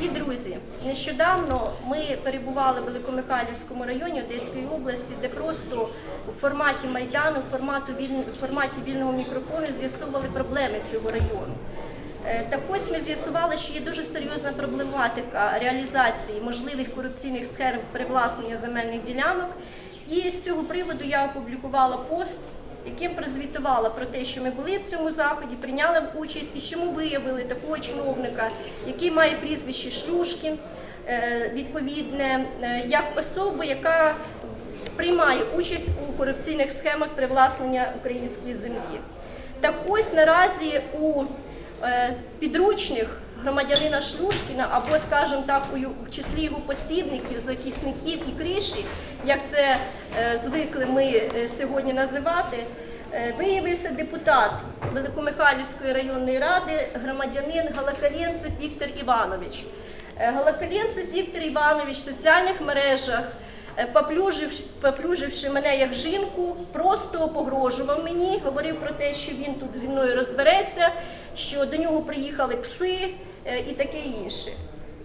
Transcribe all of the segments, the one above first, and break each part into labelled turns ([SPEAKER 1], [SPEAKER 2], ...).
[SPEAKER 1] Дорогі друзі, нещодавно ми перебували в Великомихайлівському районі Одеської області, де просто у форматі майдану, формату в форматі вільного мікрофону з'ясовували проблеми цього району. Е, Так ось ми з'ясували, що є дуже серйозна проблематика реалізації можливих корупційних схем привласнення земельних ділянок. І з цього приводу я опублікувала пост, яким прозвітувала про те, що ми були в цьому заході, прийняли участь і чому виявили такого чиновника, який має прізвище Шлюшкін, е, відповідне, е, як особу, яка приймає участь у корупційних схемах привласнення української землі. Так ось наразі у е, підручних громадянина Шлюшкіна, або, скажімо так, у числі його посібників, захисників і криші, як це е, звикли ми е, сьогодні називати, е, виявився депутат Великомихайлівської районної ради, громадянин Галакалєнцев Віктор Іванович. Галакалєнцев Віктор Іванович в соціальних мережах поплюжив- поплюживши мене як жінку, просто погрожував мені, говорив про те, що він тут зі мною розбереться, що до нього приїхали пси і таке інше.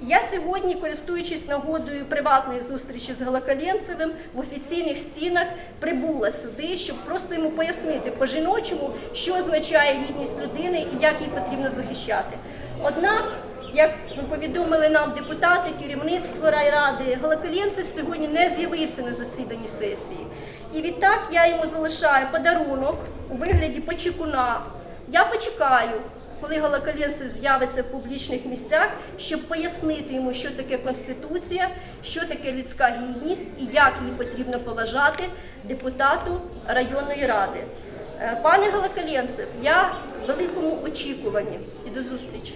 [SPEAKER 1] Я сьогодні, користуючись нагодою приватної зустрічі з Галакаленцевим, в офіційних стінах прибула сюди, щоб просто йому пояснити по-жіночому, що означає гідність людини і як її потрібно захищати. Однак як повідомили нам депутати, керівництво райради, Галакалєнцев сьогодні не з'явився на засіданні сесії. І відтак я йому залишаю подарунок у вигляді почекуна. Я почекаю, коли Галакалєнцев з'явиться в публічних місцях, щоб пояснити йому, що таке Конституція, що таке людська гідність і як її потрібно поважати депутату районної ради. Е, Пане Галакалєнцев, я в великому очікуванні і до зустрічі.